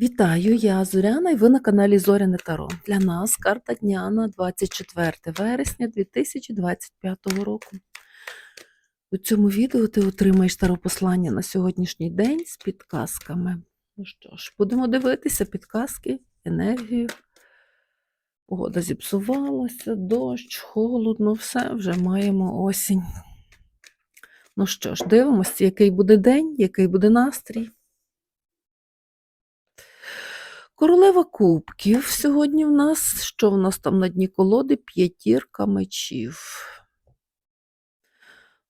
Вітаю, я Зоряна і ви на каналі Зоряне Таро. Для нас карта дня на 24 вересня 2025 року. У цьому відео ти отримаєш таропослання на сьогоднішній день з підказками. Ну що ж, будемо дивитися підказки, енергію. Погода зіпсувалася, дощ, холодно, все, вже маємо осінь. Ну що ж, дивимося, який буде день, який буде настрій. Королева кубків сьогодні в нас. Що в нас там на дні колоди? П'ятірка мечів.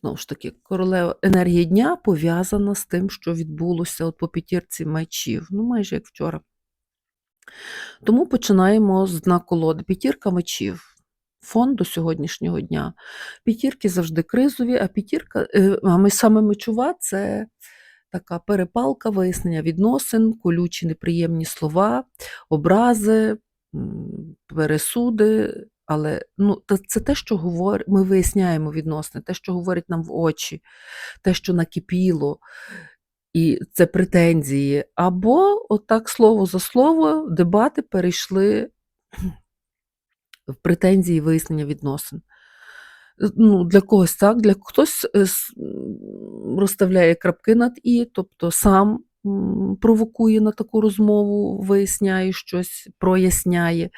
Знову ж таки, королева енергія дня пов'язана з тим, що відбулося от по п'ятірці мечів. Ну, майже як вчора. Тому починаємо з дна колоди. П'ятірка мечів. Фон до сьогоднішнього дня. П'ятірки завжди кризові, а п'ятірка, е, а ми саме мечова це така перепалка, вияснення відносин, колючі неприємні слова, образи, пересуди. Але ну, це те, що говор... ми виясняємо відносини, те, що говорить нам в очі, те, що накипіло, і це претензії. Або, отак, слово за слово, дебати перейшли в претензії вияснення відносин. Ну, Для когось так, для хтось е, розставляє крапки над і, тобто сам провокує на таку розмову, виясняє щось, проясняє,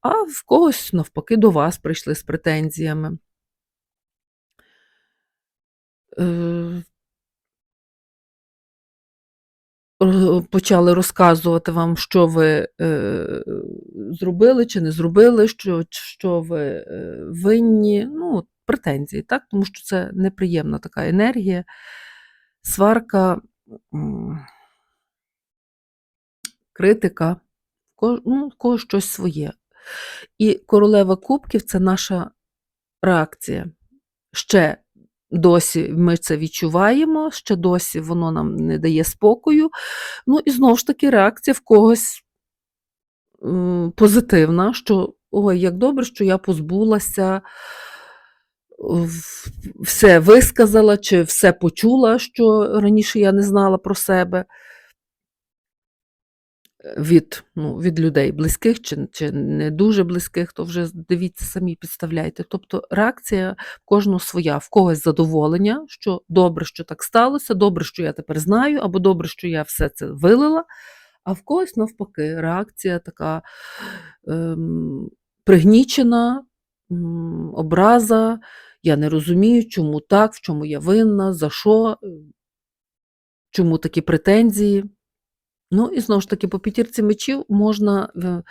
а в когось, навпаки, до вас прийшли з претензіями. Е, Почали розказувати вам, що ви е, зробили чи не зробили, що, що ви е, винні. Ну, претензії, так? Тому що це неприємна така енергія, сварка, критика, ну, в кого щось своє. І королева кубків це наша реакція. Ще досі ми це відчуваємо, ще досі воно нам не дає спокою. Ну і знову ж таки реакція в когось позитивна, що ой, як добре, що я позбулася, все висказала чи все почула, що раніше я не знала про себе від, ну, від людей близьких чи, чи не дуже близьких, то вже дивіться самі, підставляйте. Тобто реакція кожного своя, в когось задоволення, що добре, що так сталося, добре, що я тепер знаю, або добре, що я все це вилила, а в когось навпаки, реакція така ем, пригнічена, м, образа. Я не розумію, чому так, в чому я винна, за що, е, чому такі претензії. Ну і знову ж таки, по п'ятірці мечів можна е,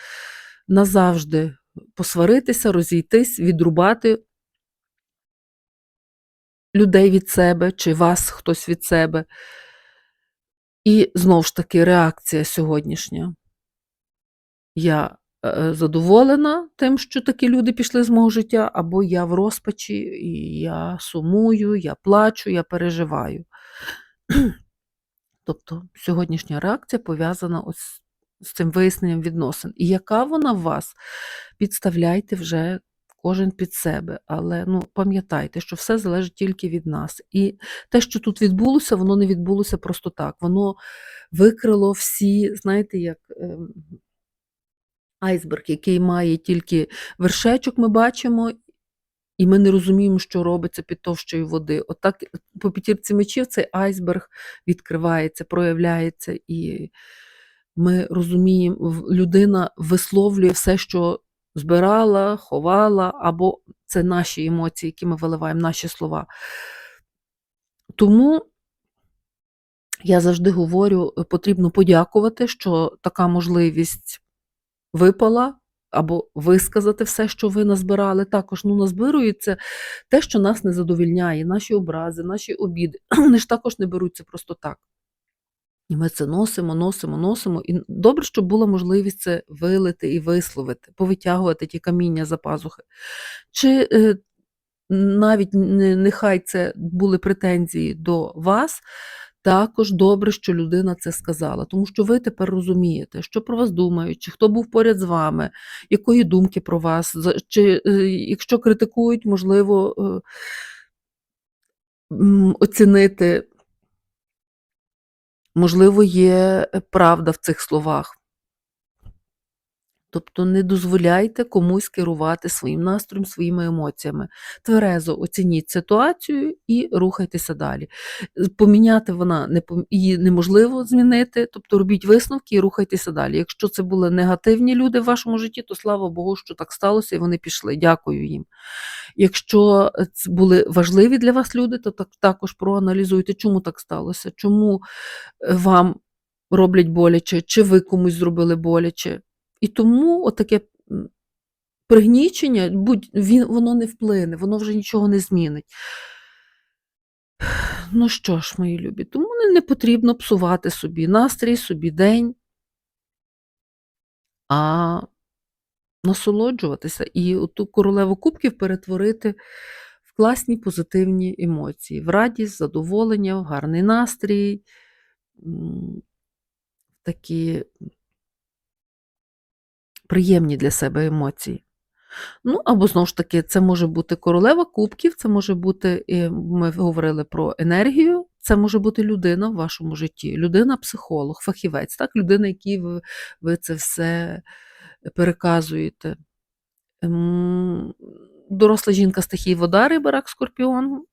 назавжди посваритися, розійтись, відрубати людей від себе, чи вас хтось від себе. І знову ж таки, реакція сьогоднішня. Я задоволена тим, що такі люди пішли з мого життя, або я в розпачі, і я сумую, я плачу, я переживаю. Тобто сьогоднішня реакція пов'язана ось з цим виясненням відносин. І яка вона в вас, підставляйте вже кожен під себе. Але ну, пам'ятайте, що все залежить тільки від нас. І те, що тут відбулося, воно не відбулося просто так. Воно викрило всі, знаєте, як. Айсберг, який має тільки вершечок, ми бачимо, і ми не розуміємо, що робиться під товщою води. Отак по п'ятірці мечів цей айсберг відкривається, проявляється, і ми розуміємо, людина висловлює все, що збирала, ховала, або це наші емоції, які ми виливаємо, наші слова. Тому я завжди говорю, потрібно подякувати, що така можливість випала, або висказати все, що ви назбирали. Також ну, назбирується те, що нас не задовільняє, наші образи, наші обіди. Вони ж також не беруться просто так. І ми це носимо, носимо, носимо. І добре, щоб була можливість це вилити і висловити, повитягувати ті каміння за пазухи. Чи е, навіть не- нехай це були претензії до вас, також добре, що людина це сказала, тому що ви тепер розумієте, що про вас думають, чи хто був поряд з вами, якої думки про вас, чи е, якщо критикують, можливо, е, оцінити Можливо, є е, правда в цих словах. Тобто не дозволяйте комусь керувати своїм настроєм, своїми емоціями. Тверезо оцініть ситуацію і рухайтеся далі. Поміняти вона її неможливо змінити, тобто робіть висновки і рухайтеся далі. Якщо це були негативні люди в вашому житті, то слава Богу, що так сталося, і вони пішли. Дякую їм. Якщо це були важливі для вас люди, то так також проаналізуйте, чому так сталося, чому е, вам роблять боляче, чи ви комусь зробили боляче. І тому отаке пригнічення, будь, він, воно не вплине, воно вже нічого не змінить. Ну що ж, мої любі, тому не, потрібно псувати собі настрій, собі день, а насолоджуватися і оту королеву кубків перетворити в класні позитивні емоції, в радість, задоволення, в гарний настрій, м, такі приємні для себе емоції. Ну, або знову ж таки, це може бути королева кубків, це може бути, ми говорили про енергію, це може бути людина в вашому житті, людина-психолог, фахівець, так? людина, якій ви, ви це все переказуєте. Ем, Доросла жінка стихії вода, риба, рак, скорпіон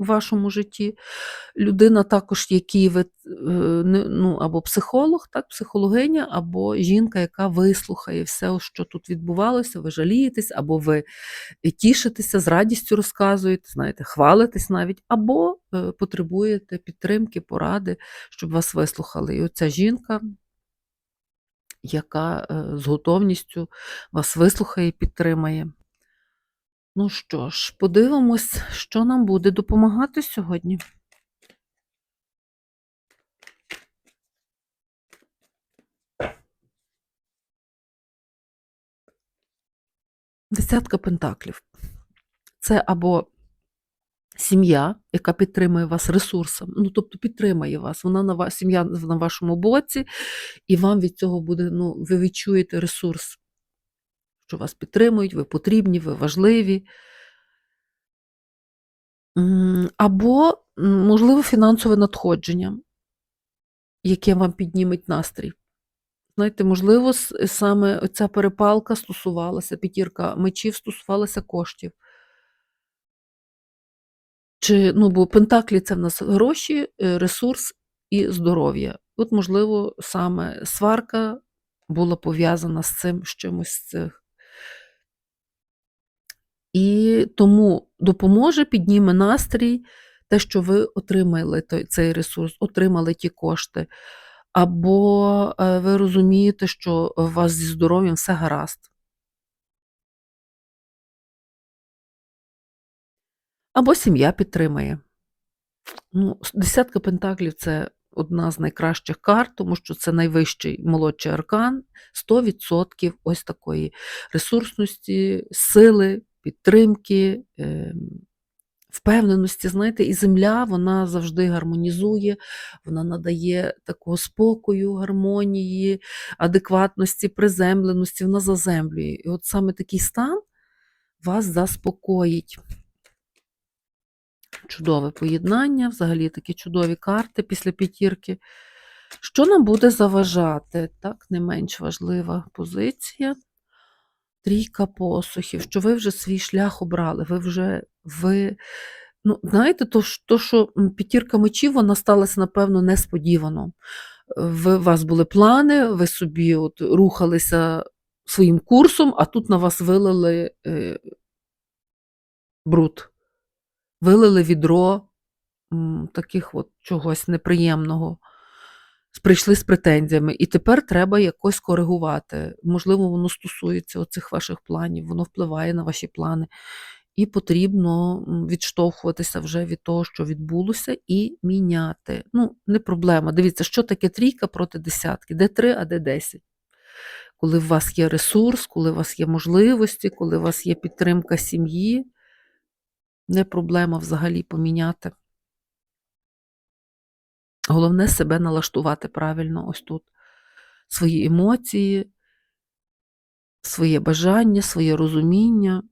в вашому житті. Людина також, який ви, е, ну, або психолог, так, психологиня, або жінка, яка вислухає все, що тут відбувалося, ви жалієтесь, або ви тішитеся, з радістю розказуєте, знаєте, хвалитесь навіть, або е, потребуєте підтримки, поради, щоб вас вислухали. І оця жінка, яка е, з готовністю вас вислухає і підтримає. Ну що ж, подивимось, що нам буде допомагати сьогодні. Десятка пентаклів. Це або сім'я, яка підтримує вас ресурсом, ну тобто підтримає вас, вона на вас, сім'я на вашому боці, і вам від цього буде, ну, ви відчуєте ресурс, що вас підтримують, ви потрібні, ви важливі. Або, можливо, фінансове надходження, яке вам підніметь настрій. Знаєте, можливо, саме ця перепалка стосувалася, п'ятірка мечів стосувалася коштів. Чи, ну, бо пентаклі це в нас гроші, е, ресурс і здоров'я. От, можливо, саме сварка була пов'язана з цим з чимось з цих. І тому допоможе, підніме настрій, те, що ви отримали той, цей ресурс, отримали ті кошти. Або е, ви розумієте, що у вас зі здоров'ям все гаразд. Або сім'я підтримає. Ну, десятка пентаклів це одна з найкращих карт, тому що це найвищий молодший аркан, 100% ось такої ресурсності, сили, підтримки, ем, впевненості. Знаєте, і земля вона завжди гармонізує, вона надає такого спокою, гармонії, адекватності, приземленості, вона заземлює. І от саме такий стан вас заспокоїть. Чудове поєднання, взагалі такі чудові карти після п'ятірки. Що нам буде заважати? Так, не менш важлива позиція. Трійка посухів, що ви вже свій шлях обрали, ви вже ви. Ну, знаєте, то, то, що п'ятірка мечів, вона сталася, напевно, несподівано. Ви, у вас були плани, ви собі от рухалися своїм курсом, а тут на вас вилили е, бруд вилили відро м, таких от чогось неприємного, прийшли з претензіями, і тепер треба якось коригувати. Можливо, воно стосується оцих ваших планів, воно впливає на ваші плани. І потрібно відштовхуватися вже від того, що відбулося, і міняти. Ну, не проблема. Дивіться, що таке трійка проти десятки, де три, а де десять. Коли у вас є ресурс, коли у вас є можливості, коли у вас є підтримка сім'ї, не проблема взагалі поміняти. Головне себе налаштувати правильно ось тут. Свої емоції, своє бажання, своє розуміння.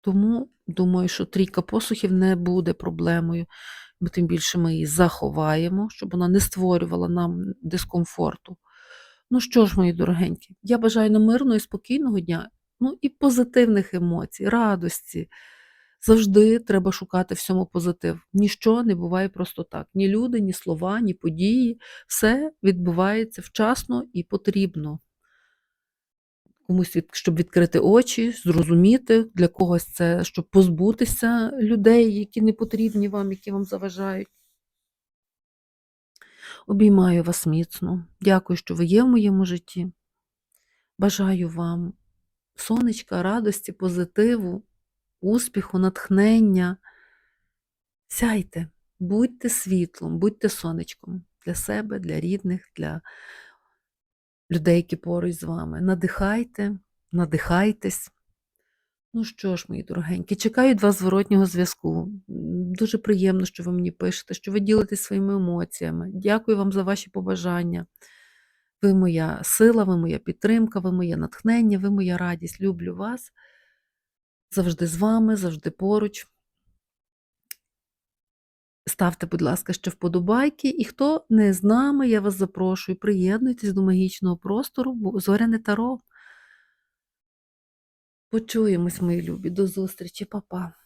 Тому думаю, що трійка посухів не буде проблемою. бо тим більше ми її заховаємо, щоб вона не створювала нам дискомфорту. Ну що ж, мої дорогенькі, я бажаю нам мирного і спокійного дня, ну і позитивних емоцій, радості. Завжди треба шукати всьому позитив. Ніщо не буває просто так. Ні люди, ні слова, ні події. Все відбувається вчасно і потрібно. Комусь, щоб відкрити очі, зрозуміти, для когось це, щоб позбутися людей, які не потрібні вам, які вам заважають. Обіймаю вас міцно. Дякую, що ви є в моєму житті. Бажаю вам сонечка, радості, позитиву, успіху, натхнення. Сяйте, будьте світлом, будьте сонечком для себе, для рідних, для людей, які поруч з вами. Надихайте, надихайтесь. Ну що ж, мої дорогенькі, чекаю від вас зворотнього зв'язку. Дуже приємно, що ви мені пишете, що ви ділитесь своїми емоціями. Дякую вам за ваші побажання. Ви моя сила, ви моя підтримка, ви моє натхнення, ви моя радість. Люблю вас. Завжди з вами, завжди поруч. Ставте, будь ласка, ще вподобайки. І хто не з нами, я вас запрошую, приєднуйтесь до магічного простору Зоряне Таро. Почуємось, мої любі. До зустрічі, Па-па.